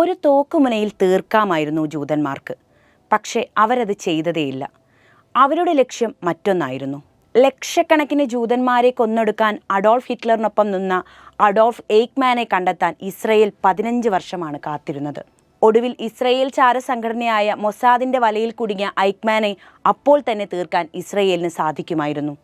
ഒരു തോക്കുമുനയിൽ തീർക്കാമായിരുന്നു ജൂതന്മാർക്ക്. പക്ഷേ അവരത് ചെയ്തതേയില്ല. അവരുടെ ലക്ഷ്യം മറ്റൊന്നായിരുന്നു. ലക്ഷക്കണക്കിന് ജൂതന്മാരെ കൊന്നെടുക്കാൻ അഡോൾഫ് ഹിറ്റ്ലറിനൊപ്പം നിന്ന അഡോൾഫ് എയ്ക്മാനെ കണ്ടെത്താൻ ഇസ്രയേൽ പതിനഞ്ച് വർഷമാണ് കാത്തിരുന്നത്. ഒടുവിൽ ഇസ്രയേൽ ചാരസംഘടനയായ മൊസാദിന്റെ വലയിൽ കുടുങ്ങിയ ഐക്മാനെ അപ്പോൾ തന്നെ തീർക്കാൻ ഇസ്രയേലിന് സാധിക്കുമായിരുന്നു.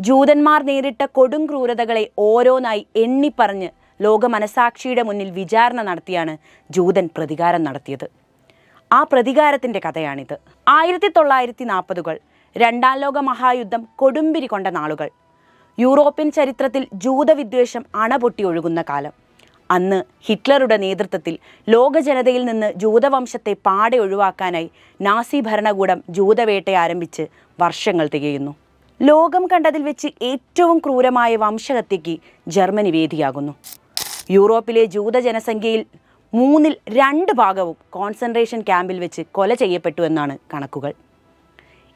ജൂതന്മാർ നേരിട്ട കൊടും ക്രൂരതകളെ ഓരോന്നായി എണ്ണിപ്പറഞ്ഞ് ലോക മനസാക്ഷിയുടെ മുന്നിൽ വിചാരണ നടത്തിയാണ് ജൂതൻ പ്രതികാരം നടത്തിയത്. ആ പ്രതികാരത്തിന്റെ കഥയാണിത്. ആയിരത്തി തൊള്ളായിരത്തി നാൽപ്പതുകൾ രണ്ടാം ലോക മഹായുദ്ധം കൊടുമ്പിരി കൊണ്ട നാളുകൾ യൂറോപ്യൻ ചരിത്രത്തിൽ ജൂതവിദ്വേഷം അണപൊട്ടി ഒഴുകുന്ന കാലം. അന്ന് ഹിറ്റ്ലറുടെ നേതൃത്വത്തിൽ ലോക ജനതയിൽ നിന്ന് ജൂതവംശത്തെ പാടെ ഒഴിവാക്കാനായി നാസി ഭരണകൂടം ജൂതവേട്ട ആരംഭിച്ച് വർഷങ്ങൾ തികയുന്നു. ലോകം കണ്ടതിൽ വെച്ച് ഏറ്റവും ക്രൂരമായ വംശഹത്യയ്ക്ക് ജർമ്മനി വേദിയാകുന്നു. യൂറോപ്പിലെ ജൂത ജനസംഖ്യയിൽ മൂന്നിൽ രണ്ട് ഭാഗവും കോൺസെൻട്രേഷൻ ക്യാമ്പിൽ വെച്ച് കൊല ചെയ്യപ്പെട്ടു എന്നാണ് കണക്കുകൾ.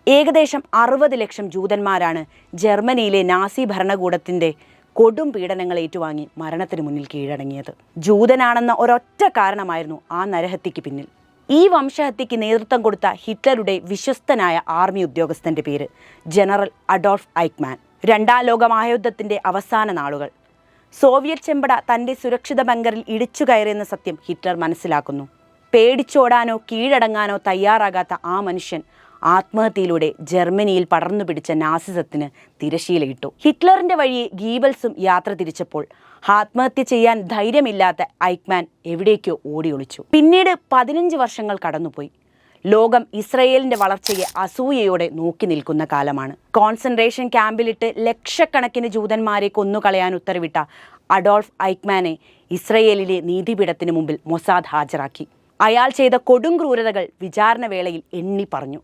ഏകദേശം അറുപത് ലക്ഷം ജൂതന്മാരാണ് ജർമ്മനിയിലെ നാസി ഭരണകൂടത്തിന്റെ കൊടും പീഡനങ്ങൾ ഏറ്റുവാങ്ങി മരണത്തിന് മുന്നിൽ കീഴടങ്ങിയത്. ജൂതനാണെന്ന ഒരൊറ്റ കാരണമായിരുന്നു ആ നരഹത്യയ്ക്ക് പിന്നിൽ. ഈ വംശഹത്യയ്ക്ക് നേതൃത്വം കൊടുത്ത ഹിറ്റ്ലറുടെ വിശ്വസ്തനായ ആർമി ഉദ്യോഗസ്ഥന്റെ പേര് ജനറൽ അഡോൾഫ് ഐക്മാൻ. രണ്ടാം ലോക മഹായുദ്ധത്തിന്റെ അവസാന നാളുകൾ. സോവിയറ്റ് ചെമ്പട തന്റെ സുരക്ഷിത ബങ്കറിൽ ഇടിച്ചു കയറിയെന്ന സത്യം ഹിറ്റ്ലർ മനസ്സിലാക്കുന്നു. പേടിച്ചോടാനോ കീഴടങ്ങാനോ തയ്യാറാകാത്ത ആ മനുഷ്യൻ ആത്മഹത്യയിലൂടെ ജർമ്മനിയിൽ പടർന്നു പിടിച്ച നാസിസത്തിന് തിരശീലയിട്ടു ഹിറ്റ്ലറിന്റെ വഴിയെ ഗീബൽസും യാത്ര തിരിച്ചപ്പോൾ ആത്മഹത്യ ചെയ്യാൻ ധൈര്യമില്ലാത്ത ഐക്മാൻ എവിടേക്കോ ഓടിയൊളിച്ചു. പിന്നീട് പതിനഞ്ച് വർഷങ്ങൾ കടന്നുപോയി. ലോകം ഇസ്രയേലിന്റെ വളർച്ചയെ അസൂയയോടെ നോക്കി നിൽക്കുന്ന കാലമാണ്. കോൺസെൻട്രേഷൻ ക്യാമ്പിലിട്ട് ലക്ഷക്കണക്കിന് ജൂതന്മാരെ കൊന്നുകളയാൻ ഉത്തരവിട്ട അഡോൾഫ് ഐക്മാനെ ഇസ്രയേലിലെ നീതിപീഠത്തിന് മുമ്പിൽ മൊസാദ് ഹാജരാക്കി. അയാൾ ചെയ്ത കൊടും ക്രൂരതകൾ വിചാരണ വേളയിൽ എണ്ണി പറഞ്ഞു.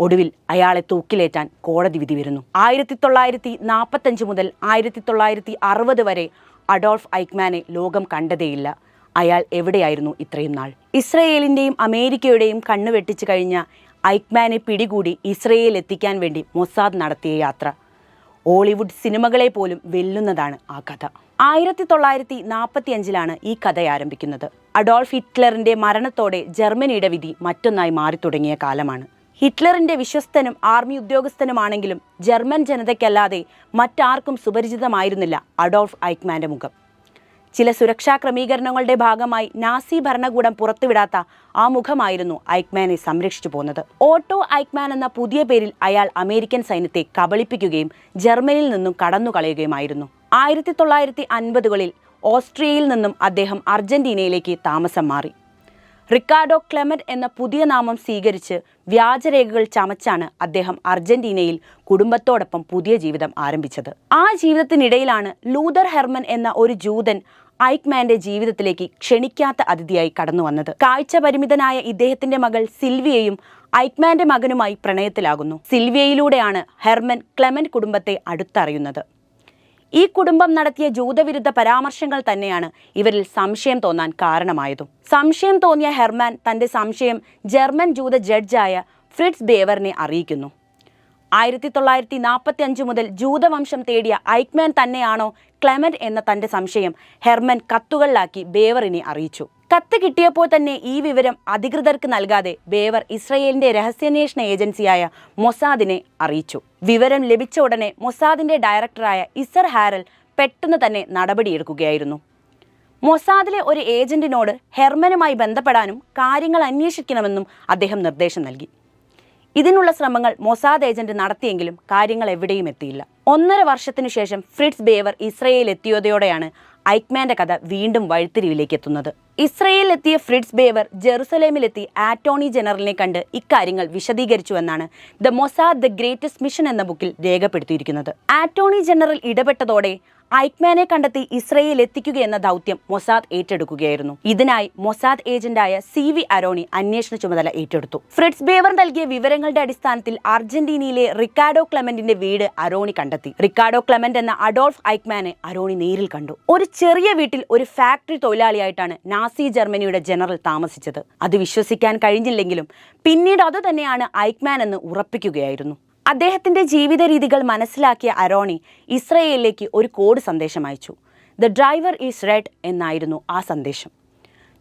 ഒടുവിൽ അയാളെ തൂക്കിലേറ്റാൻ കോടതി വിധി വരുന്നു. ആയിരത്തി തൊള്ളായിരത്തി നാൽപ്പത്തഞ്ച് മുതൽ ആയിരത്തി തൊള്ളായിരത്തി അറുപത് വരെ അഡോൾഫ് ഐക്മാനെ ലോകം കണ്ടതേയില്ല. അയാൾ എവിടെയായിരുന്നു ഇത്രയും നാൾ? ഇസ്രയേലിന്റെയും അമേരിക്കയുടെയും കണ്ണു വെട്ടിച്ചു കഴിഞ്ഞ ഐക്മാനെ പിടികൂടി ഇസ്രയേൽ എത്തിക്കാൻ വേണ്ടി മൊസാദ് നടത്തിയ യാത്ര. ഹോളിവുഡ് സിനിമകളെ പോലും വെല്ലുന്നതാണ് ആ കഥ. ആയിരത്തി തൊള്ളായിരത്തി നാൽപ്പത്തി അഞ്ചിലാണ് ഈ കഥ ആരംഭിക്കുന്നത്. അഡോൾഫ് ഹിറ്റ്ലറിന്റെ മരണത്തോടെ ജർമ്മനിയുടെ വിധി മറ്റൊന്നായി മാറി തുടങ്ങിയ കാലമാണ്. ഹിറ്റ്ലറിന്റെ വിശ്വസ്തനും ആർമി ഉദ്യോഗസ്ഥനുമാണെങ്കിലും ജർമ്മൻ ജനതയ്ക്കല്ലാതെ മറ്റാർക്കും സുപരിചിതമായിരുന്നില്ല അഡോൾഫ് ഐക്മാന്റെ മുഖം. ചില സുരക്ഷാ ക്രമീകരണങ്ങളുടെ ഭാഗമായി നാസി ഭരണകൂടം പുറത്തുവിടാത്ത ആ മുഖമായിരുന്നു ഐക്മാനെ സംരക്ഷിച്ചു പോകുന്നത് ഓട്ടോ ഐക്മാൻ എന്ന പുതിയ പേരിൽ അയാൾ അമേരിക്കൻ സൈന്യത്തെ കബളിപ്പിക്കുകയും ജർമ്മനിയിൽ നിന്നും കടന്നുകളയുകയുമായിരുന്നു. ആയിരത്തി തൊള്ളായിരത്തി അൻപതുകളിൽ ഓസ്ട്രിയയിൽ നിന്നും അദ്ദേഹം അർജന്റീനയിലേക്ക് താമസം മാറി. റിക്കാർഡോ ക്ലെമറ്റ് എന്ന പുതിയ നാമം സ്വീകരിച്ച് വ്യാജരേഖകൾ ചമച്ചാണ് അദ്ദേഹം അർജന്റീനയിൽ കുടുംബത്തോടൊപ്പം പുതിയ ജീവിതം ആരംഭിച്ചത്. ആ ജീവിതത്തിനിടയിലാണ് ലൂതർ ഹെർമൻ എന്ന ഒരു ജൂതൻ ഐക്മാന്റെ ജീവിതത്തിലേക്ക് ക്ഷണിക്കാത്ത അതിഥിയായി കടന്നു വന്നത്. കാഴ്ച പരിമിതനായ ഇദ്ദേഹത്തിന്റെ മകൾ സിൽവിയയും ഐക്മാന്റെ മകനുമായി പ്രണയത്തിലാകുന്നു. സിൽവിയയിലൂടെയാണ് ഹെർമൻ ക്ലെമന്റ് കുടുംബത്തെ അടുത്തറിയുന്നത്. ഈ കുടുംബം നടത്തിയ ജൂതവിരുദ്ധ പരാമർശങ്ങൾ തന്നെയാണ് ഇവരിൽ സംശയം തോന്നാൻ കാരണമായതും. സംശയം തോന്നിയ ഹെർമാൻ തന്റെ സംശയം ജർമ്മൻ ജൂത ജഡ്ജായ ഫ്രിഡ്സ് ബേവറിനെ അറിയിക്കുന്നു. ആയിരത്തി തൊള്ളായിരത്തി നാൽപ്പത്തി അഞ്ച് മുതൽ ജൂതവംശം തേടിയ ഐക്മാൻ തന്നെയാണോ ക്ലെമന്റ് എന്ന തന്റെ സംശയം ഹെർമൻ കത്തുകളിലാക്കി ബേവറിനെ അറിയിച്ചു. കത്ത് കിട്ടിയപ്പോൾ തന്നെ ഈ വിവരം അധികൃതർക്ക് നൽകാതെ ബേവർ ഇസ്രയേലിന്റെ രഹസ്യാന്വേഷണ ഏജൻസിയായ മൊസാദിനെ അറിയിച്ചു. വിവരം ലഭിച്ച ഉടനെ മൊസാദിന്റെ ഡയറക്ടറായ ഇസർ ഹാരൽ പെട്ടെന്ന് തന്നെ നടപടിയെടുക്കുകയായിരുന്നു. മൊസാദിലെ ഒരു ഏജന്റിനോട് ഹെർമനുമായി ബന്ധപ്പെടാനും കാര്യങ്ങൾ അന്വേഷിക്കണമെന്നും അദ്ദേഹം നിർദ്ദേശം നൽകി. ഇതിനുള്ള ശ്രമങ്ങൾ മൊസാദ് ഏജന്റ് നടത്തിയെങ്കിലും കാര്യങ്ങൾ എവിടെയും എത്തിയില്ല. ഒന്നര വർഷത്തിനു ശേഷം ഫ്രിഡ്സ് ബേവർ ഇസ്രയേൽ എത്തിയതോടെയാണ് ഐക്മാന്റെ കഥ വീണ്ടും വഴിത്തിരിവിലേക്ക് എത്തുന്നത്. ഇസ്രയേലിൽ എത്തിയ ഫ്രിഡ്സ് ബേവർ ജെറുസലേമിലെത്തി ആറ്റോണി ജനറലിനെ കണ്ട് ഇക്കാര്യങ്ങൾ വിശദീകരിച്ചുവെന്നാണ് the Mossad the greatest mission എന്ന ബുക്കിൽ രേഖപ്പെടുത്തിയിരിക്കുന്നത്. ആറ്റോണി ജനറൽ ഇടപെട്ടതോടെ ഐക്മാനെ കണ്ടെത്തി ഇസ്രയേൽ എത്തിക്കുക എന്ന ദൗത്യം മൊസാദ് ഏറ്റെടുക്കുകയായിരുന്നു. ഇതിനായി മൊസാദ് ഏജന്റായ സി വി അരോണി അന്വേഷണ ചുമതല ഏറ്റെടുത്തു. ഫ്രിഡ്സ് ബേവർ നൽകിയ വിവരങ്ങളുടെ അടിസ്ഥാനത്തിൽ അർജന്റീനയിലെ റിക്കാർഡോ ക്ലെമന്റിന്റെ വീട് അരോണി കണ്ടെത്തി. റിക്കാർഡോ ക്ലെമന്റ് എന്ന അഡോൾഫ് ഐക്മാനെ അരോണി നേരിൽ കണ്ടു. ഒരു ചെറിയ വീട്ടിൽ ഒരു ഫാക്ടറി തൊഴിലാളിയായിട്ടാണ് നാസി ജർമ്മനിയുടെ ജനറൽ താമസിച്ചത്. അത് വിശ്വസിക്കാൻ കഴിഞ്ഞില്ലെങ്കിലും പിന്നീട് അത് തന്നെയാണ് ഐക്മാൻ എന്ന് ഉറപ്പിക്കുകയായിരുന്നു. അദ്ദേഹത്തിന്റെ ജീവിത രീതികൾ മനസ്സിലാക്കിയ അരോണി ഇസ്രയേലിലേക്ക് ഒരു കോഡ് സന്ദേശം അയച്ചു. ദ ഡ്രൈവർ ഈസ് റെഡ് എന്നായിരുന്നു ആ സന്ദേശം.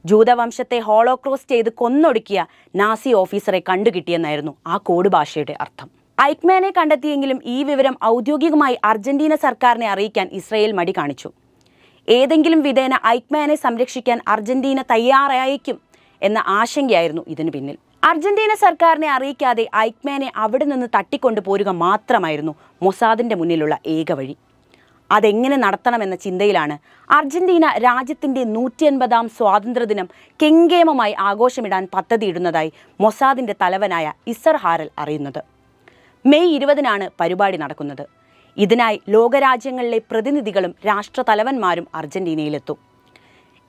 ജൂതവംശത്തെ ഹോളോക്രോസ് ചെയ്ത് കൊന്നൊടുക്കിയ നാസി ഓഫീസറെ കണ്ടുകിട്ടിയെന്നായിരുന്നു ആ കോഡ് ഭാഷയുടെ അർത്ഥം. ഐക്മാനെ കണ്ടെത്തിയെങ്കിലും ഈ വിവരം ഔദ്യോഗികമായി അർജന്റീന സർക്കാരിനെ അറിയിക്കാൻ ഇസ്രയേൽ മടി കാണിച്ചു. ഏതെങ്കിലും വിധേന ഐക്മാനെ സംരക്ഷിക്കാൻ അർജന്റീന തയ്യാറായേക്കും എന്ന ആശങ്കയായിരുന്നു ഇതിനു പിന്നിൽ. അർജന്റീന സർക്കാരിനെ അറിയിക്കാതെ ഐക്മാനെ അവിടെ നിന്ന് തട്ടിക്കൊണ്ടു പോരുക മാത്രമായിരുന്നു മൊസാദിന്റെ മുന്നിലുള്ള ഏക വഴി. അതെങ്ങനെ നടത്തണമെന്ന ചിന്തയിലാണ് അർജന്റീന രാജ്യത്തിന്റെ നൂറ്റി അൻപതാം സ്വാതന്ത്ര്യദിനം കെങ്കേമമായി ആഘോഷമിടാൻ പദ്ധതിയിടുന്നതായി മൊസാദിന്റെ തലവനായ ഇസർ ഹാരൽ അറിയുന്നത്. മെയ് ഇരുപതിനാണ് പരിപാടി നടക്കുന്നത്. ഇതിനായി ലോകരാജ്യങ്ങളിലെ പ്രതിനിധികളും രാഷ്ട്രതലവന്മാരും അർജന്റീനയിലെത്തും.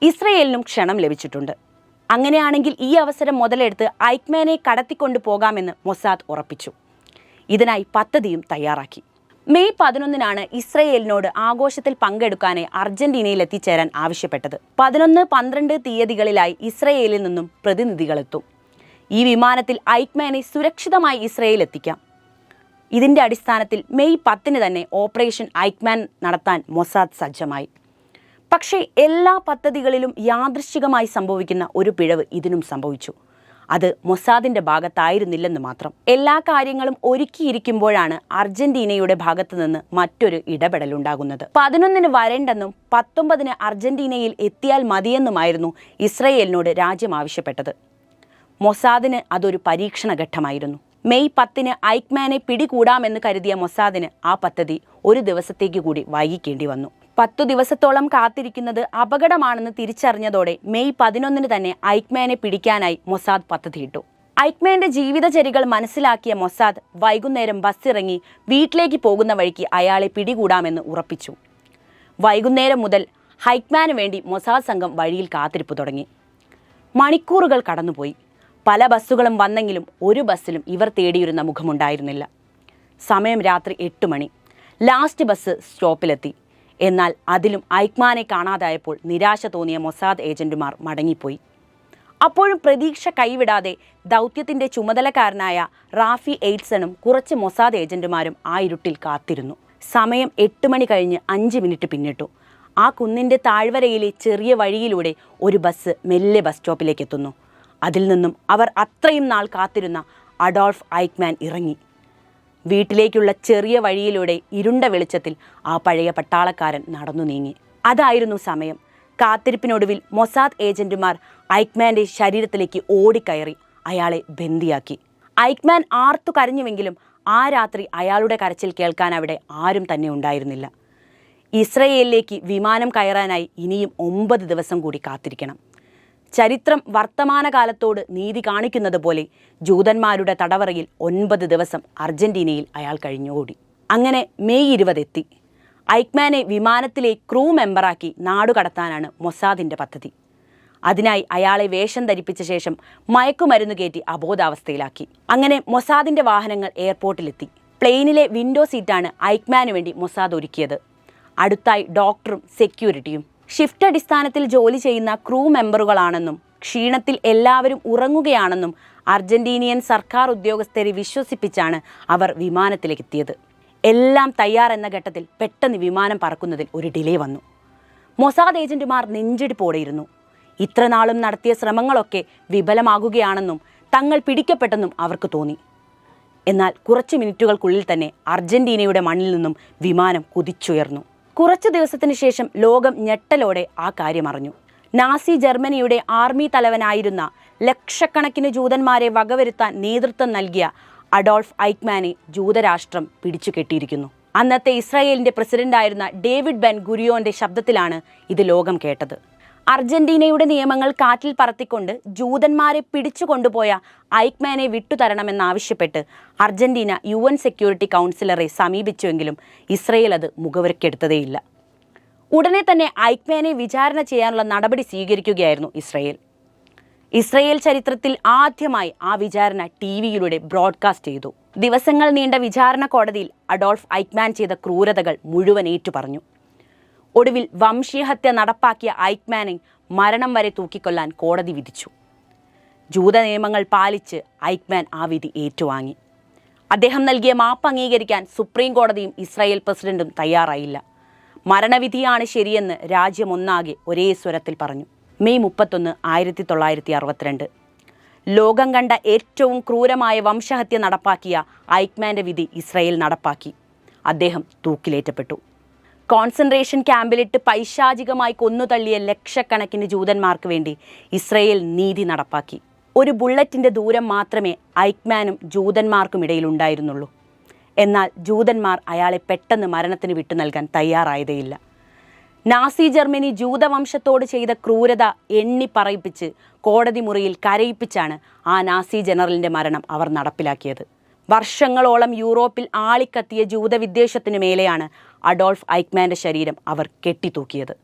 ഇസ്രയേലിനും ക്ഷണം ലഭിച്ചിട്ടുണ്ട്. അങ്ങനെയാണെങ്കിൽ ഈ അവസരം മുതലെടുത്ത് ഐക്മാനെ കടത്തിക്കൊണ്ടു പോകാമെന്ന് മൊസാദ് ഉറപ്പിച്ചു. ഇതിനായി പദ്ധതിയും തയ്യാറാക്കി. മെയ് പതിനൊന്നിനാണ് ഇസ്രയേലിനോട് ആഘോഷത്തിൽ പങ്കെടുക്കാനായി അർജന്റീനയിൽ എത്തിച്ചേരാൻ ആവശ്യപ്പെട്ടത്. പതിനൊന്ന് പന്ത്രണ്ട് തീയതികളിലായി ഇസ്രയേലിൽ നിന്നും പ്രതിനിധികളെത്തും. ഈ വിമാനത്തിൽ ഐക്മാനെ സുരക്ഷിതമായി ഇസ്രയേൽ എത്തിക്കാം. ഇതിന്റെ അടിസ്ഥാനത്തിൽ മെയ് പത്തിന് തന്നെ ഓപ്പറേഷൻ ഐക്മാൻ നടത്താൻ മൊസാദ് സജ്ജമായി. പക്ഷേ എല്ലാ പദ്ധതികളിലും യാദൃശ്ചികമായി സംഭവിക്കുന്ന ഒരു പിഴവ് ഇതിനും സംഭവിച്ചു. അത് മൊസാദിന്റെ ഭാഗത്തായിരുന്നില്ലെന്ന് മാത്രം. എല്ലാ കാര്യങ്ങളും ഒരുക്കിയിരിക്കുമ്പോഴാണ് അർജന്റീനയുടെ ഭാഗത്തു നിന്ന് മറ്റൊരു ഇടപെടലുണ്ടാകുന്നത് പതിനൊന്നിന് വരേണ്ടെന്നും പത്തൊമ്പതിന് അർജന്റീനയിൽ എത്തിയാൽ മതിയെന്നുമായിരുന്നു ഇസ്രയേലിനോട് രാജ്യം ആവശ്യപ്പെട്ടത്. മൊസാദിന് അതൊരു പരീക്ഷണ ഘട്ടമായിരുന്നു മെയ് പത്തിന് ഐക്മാനെ പിടികൂടാമെന്ന് കരുതിയ മൊസാദിന് ആ പദ്ധതി ഒരു ദിവസത്തേക്ക് കൂടി വൈകിക്കേണ്ടി വന്നു. പത്തു ദിവസത്തോളം കാത്തിരിക്കുന്നത് അപകടമാണെന്ന് തിരിച്ചറിഞ്ഞതോടെ മെയ് പതിനൊന്നിന് തന്നെ ഐക്മാനെ പിടിക്കാനായി മൊസാദ് പദ്ധതിയിട്ടു. ഐക്മാന്റെ ജീവിതചര്യകൾ മനസ്സിലാക്കിയ മൊസാദ് വൈകുന്നേരം ബസ്സിറങ്ങി വീട്ടിലേക്ക് പോകുന്ന വഴിക്ക് അയാളെ പിടികൂടാമെന്ന് ഉറപ്പിച്ചു. വൈകുന്നേരം മുതൽ ഹൈക്മാന് വേണ്ടി മൊസാദ് സംഘം വഴിയിൽ കാത്തിരിപ്പ് തുടങ്ങി. മണിക്കൂറുകൾ കടന്നുപോയി. പല ബസ്സുകളും വന്നെങ്കിലും ഒരു ബസ്സിലും ഇവർ തേടിയിരുന്ന മുഖമുണ്ടായിരുന്നില്ല. സമയം രാത്രി എട്ട് മണി. Last bus സ്റ്റോപ്പിലെത്തി. എന്നാൽ അതിലും ഐക്മാനെ കാണാതായപ്പോൾ നിരാശ തോന്നിയ മൊസാദ് ഏജന്റുമാർ മടങ്ങിപ്പോയി. അപ്പോഴും പ്രതീക്ഷ കൈവിടാതെ ദൗത്യത്തിന്റെ ചുമതലക്കാരനായ റാഫി എയ്ഡ്സണും കുറച്ച് മൊസാദ് ഏജന്റുമാരും ആ ഇരുട്ടിൽ കാത്തിരുന്നു. സമയം എട്ട് മണി കഴിഞ്ഞ് അഞ്ച് മിനിറ്റ് പിന്നിട്ടു. ആ കുന്നിന്റെ താഴ്വരയിലെ ചെറിയ വഴിയിലൂടെ ഒരു ബസ് മെല്ലെ ബസ് സ്റ്റോപ്പിലേക്ക് എത്തുന്നു. അതിൽ നിന്നും അവർ അത്രയും നാൾ കാത്തിരുന്ന അഡോൾഫ് ഐക്മാൻ ഇറങ്ങി. വീട്ടിലേക്കുള്ള ചെറിയ വഴിയിലൂടെ ഇരുണ്ട വെളിച്ചത്തിൽ ആ പഴയ പട്ടാളക്കാരൻ നടന്നു നീങ്ങി. അതായിരുന്നു സമയം. കാത്തിരിപ്പിനൊടുവിൽ മൊസാദ് ഏജന്റുമാർ ഐക്മാന്റെ ശരീരത്തിലേക്ക് ഓടിക്കയറി അയാളെ ബന്ദിയാക്കി. ഐക്മാൻ ആർത്തു കരഞ്ഞുവെങ്കിലും ആ രാത്രി അയാളുടെ കരച്ചിൽ കേൾക്കാൻ അവിടെ ആരും തന്നെ ഉണ്ടായിരുന്നില്ല. ഇസ്രയേലിലേക്ക് വിമാനം കയറാനായി ഇനിയും ഒമ്പത് ദിവസം കൂടി കാത്തിരിക്കണം. ചരിത്രം വർത്തമാനകാലത്തോട് നീതി കാണിക്കുന്നത് പോലെ ജൂതന്മാരുടെ തടവറയിൽ ഒൻപത് ദിവസം അർജന്റീനയിൽ അയാൾ കഴിഞ്ഞുകൂടി അങ്ങനെ മെയ് ഇരുപതെത്തി. ഐക്മാനെ വിമാനത്തിലെ ക്രൂ മെമ്പറാക്കി നാടുകടത്താനാണ് മൊസാദിന്റെ പദ്ധതി. അതിനായി അയാളെ വേഷം ധരിപ്പിച്ച ശേഷം മയക്കുമരുന്ന് കയറ്റി അബോധാവസ്ഥയിലാക്കി. അങ്ങനെ മൊസാദിന്റെ വാഹനങ്ങൾ എയർപോർട്ടിലെത്തി. പ്ലെയിനിലെ വിൻഡോ സീറ്റാണ് ഐക്മാനു വേണ്ടി മൊസാദ് ഒരുക്കിയത്. അടുത്തായി ഡോക്ടറും സെക്യൂരിറ്റിയും. ഷിഫ്റ്റ് അടിസ്ഥാനത്തിൽ ജോലി ചെയ്യുന്ന ക്രൂ മെമ്പറുകളാണെന്നും ക്ഷീണത്തിൽ എല്ലാവരും ഉറങ്ങുകയാണെന്നും അർജന്റീനിയൻ സർക്കാർ ഉദ്യോഗസ്ഥരെ വിശ്വസിപ്പിച്ചാണ് അവർ വിമാനത്തിലേക്ക് എത്തിയത് എല്ലാം തയ്യാറെന്ന ഘട്ടത്തിൽ പെട്ടെന്ന് വിമാനം പറക്കുന്നതിൽ ഒരു ഡിലേ വന്നു. മൊസാദ് ഏജന്റുമാർ നെഞ്ചിടിപ്പോടെയിരുന്നു. ഇത്രനാളും നടത്തിയ ശ്രമങ്ങളൊക്കെ വിഫലമാകുകയാണെന്നും തങ്ങൾ പിടിക്കപ്പെട്ടെന്നും അവർക്ക് തോന്നി. എന്നാൽ കുറച്ച് മിനിറ്റുകൾക്കുള്ളിൽ തന്നെ അർജന്റീനയുടെ മണ്ണിൽ നിന്നും വിമാനം കുതിച്ചുയർന്നു. കുറച്ചു ദിവസത്തിന് ശേഷം ലോകം ഞെട്ടലോടെ ആ കാര്യം അറിഞ്ഞു. നാസി ജർമ്മനിയുടെ ആർമി തലവനായിരുന്ന ലക്ഷക്കണക്കിന് ജൂതന്മാരെ വകവരുത്താൻ നേതൃത്വം നൽകിയ അഡോൾഫ് ഐക്മാനെ ജൂതരാഷ്ട്രം പിടിച്ചു കെട്ടിയിരിക്കുന്നു അന്നത്തെ ഇസ്രായേലിന്റെ പ്രസിഡന്റായിരുന്ന ഡേവിഡ് ബെൻ ഗുരിയോന്റെ ശബ്ദത്തിലാണ് ഇത് ലോകം കേട്ടത്. അർജന്റീനയുടെ നിയമങ്ങൾ കാറ്റിൽ പറത്തിക്കൊണ്ട് ജൂതന്മാരെ പിടിച്ചു കൊണ്ടുപോയ ഐക്മാനെ വിട്ടുതരണമെന്നാവശ്യപ്പെട്ട് അർജന്റീന യു എൻ സെക്യൂരിറ്റി കൗൺസിലറെ സമീപിച്ചുവെങ്കിലും ഇസ്രയേൽ അത് മുഖവരക്കെടുത്തതേയില്ല ഉടനെ തന്നെ ഐക്മാനെ വിചാരണ ചെയ്യാനുള്ള നടപടി സ്വീകരിക്കുകയായിരുന്നു ഇസ്രയേൽ. ഇസ്രയേൽ ചരിത്രത്തിൽ ആദ്യമായി ആ വിചാരണ ടി വിയിലൂടെ ബ്രോഡ്കാസ്റ്റ് ചെയ്തു. ദിവസങ്ങൾ നീണ്ട വിചാരണ കോടതിയിൽ അഡോൾഫ് ഐക്മാൻ ചെയ്ത ക്രൂരതകൾ മുഴുവൻ ഏറ്റുപറഞ്ഞു. ഒടുവിൽ വംശീയഹത്യ നടപ്പാക്കിയ ഐക്മാനെ മരണം വരെ തൂക്കിക്കൊല്ലാൻ കോടതി വിധിച്ചു. ജൂത നിയമങ്ങൾ പാലിച്ച് ഐക്മാൻ ആ വിധി ഏറ്റുവാങ്ങി. അദ്ദേഹം നൽകിയ മാപ്പ് അംഗീകരിക്കാൻ സുപ്രീം കോടതിയും ഇസ്രായേൽ പ്രസിഡന്റും തയ്യാറായില്ല. മരണവിധിയാണ് ശരിയെന്ന് രാജ്യമൊന്നാകെ ഒരേ സ്വരത്തിൽ പറഞ്ഞു. മെയ് മുപ്പത്തൊന്ന് ആയിരത്തി തൊള്ളായിരത്തി അറുപത്തിരണ്ട് ലോകം കണ്ട ഏറ്റവും ക്രൂരമായ വംശഹത്യ നടപ്പാക്കിയ ഐക്മാന്റെ വിധി ഇസ്രയേൽ നടപ്പാക്കി. അദ്ദേഹം തൂക്കിലേറ്റപ്പെട്ടു. കോൺസെൻട്രേഷൻ ക്യാമ്പിലിട്ട് പൈശാചികമായി കൊന്നുതള്ളിയ ലക്ഷക്കണക്കിന് ജൂതന്മാർക്ക് വേണ്ടി ഇസ്രയേൽ നീതി നടപ്പാക്കി. ഒരു ബുള്ളറ്റിന്റെ ദൂരം മാത്രമേ ഐക്മാനും ജൂതന്മാർക്കും ഇടയിലുണ്ടായിരുന്നുള്ളൂ എന്നാൽ ജൂതന്മാർ അയാളെ പെട്ടെന്ന് മരണത്തിന് വിട്ടു നൽകാൻ തയ്യാറായതേയില്ല. നാസി ജർമ്മനി ജൂതവംശത്തോട് ചെയ്ത ക്രൂരത എണ്ണി പറയിപ്പിച്ച് കോടതി മുറിയിൽ കരയിപ്പിച്ചാണ് ആ നാസി ജനറലിന്റെ മരണം അവർ നടപ്പിലാക്കിയത്. വർഷങ്ങളോളം യൂറോപ്പിൽ ആളിക്കത്തിയ ജൂതവിദ്വേഷത്തിനു മേലെയാണ് അഡോൾഫ് ഐക്മാന്റെ ശരീരം അവർ കെട്ടിത്തൂക്കിയത്.